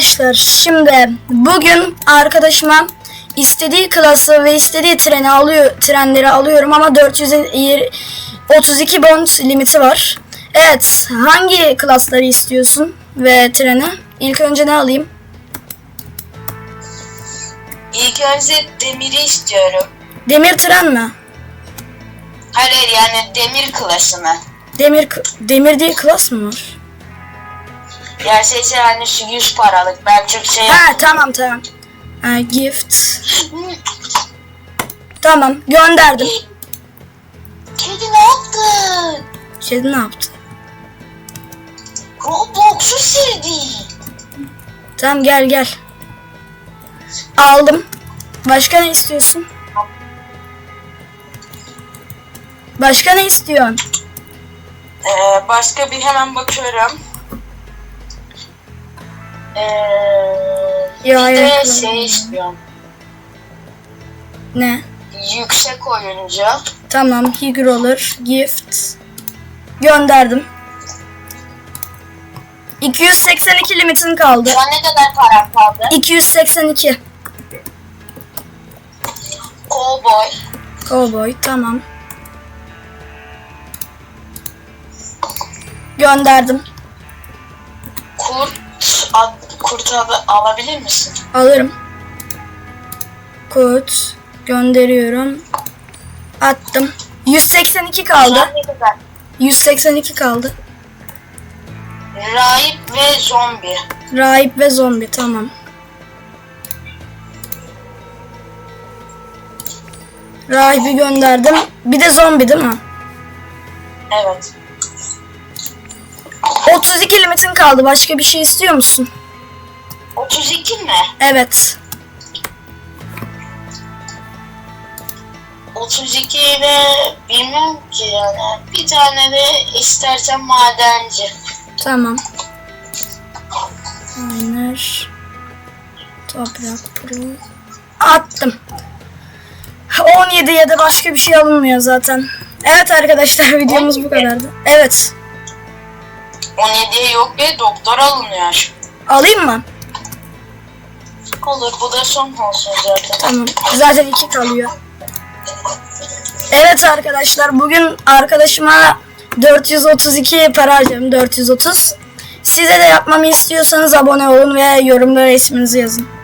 arkadaşlar şimdi bugün arkadaşıma istediği klası ve istediği treni alıyor trenleri alıyorum ama 432 bond limiti var. Evet hangi klasları istiyorsun ve treni? İlk önce ne alayım? İlk önce demiri istiyorum. Demir tren mi? Hayır hayır, yani demir klasını. Demir demir diye klas mı var? Gerçekten hani şu 100 paralık. Ben Türkçe Ha tamam tamam. Ha, gift. Tamam gönderdim. Kedi ne yaptın? Kedi ne yaptı? Roblox'u sildi. Tamam gel gel. Aldım. Başka ne istiyorsun? Başka ne istiyorsun? Ee, başka bir hemen bakıyorum. Ee, Ya, bir de şey istiyorum. Ne? Yüksek oyuncu. Tamam Higroller Gift. Gönderdim. 282 limitin kaldı. Şu an ne kadar param kaldı? 282. Cowboy. Cowboy tamam. Gönderdim. Kurt. Ad, kurt adı alabilir misin? Alırım. Kod gönderiyorum. Attım. 182 Şu an kaldı. ne kadar? 182 kaldı. Rahip ve zombi. Rahip ve zombi tamam. Rahibi gönderdim. Bir de zombi değil mi? Evet. 32 limitin kaldı. Başka bir şey istiyor musun? 32 mi? Evet. 32 ile bilmem ki yani. Bir tane de istersen madenci. Tamam. Miner. Toprak pro. Attım. 17 ya da başka bir şey alınmıyor zaten. Evet arkadaşlar videomuz bu kadardı. Evet. 17'ye yok be doktor alınıyor. Alayım mı? Olur bu da son olsun zaten. Tamam. Zaten iki kalıyor. Evet arkadaşlar bugün arkadaşıma 432 para harcadım. 430. Size de yapmamı istiyorsanız abone olun ve yorumlara isminizi yazın.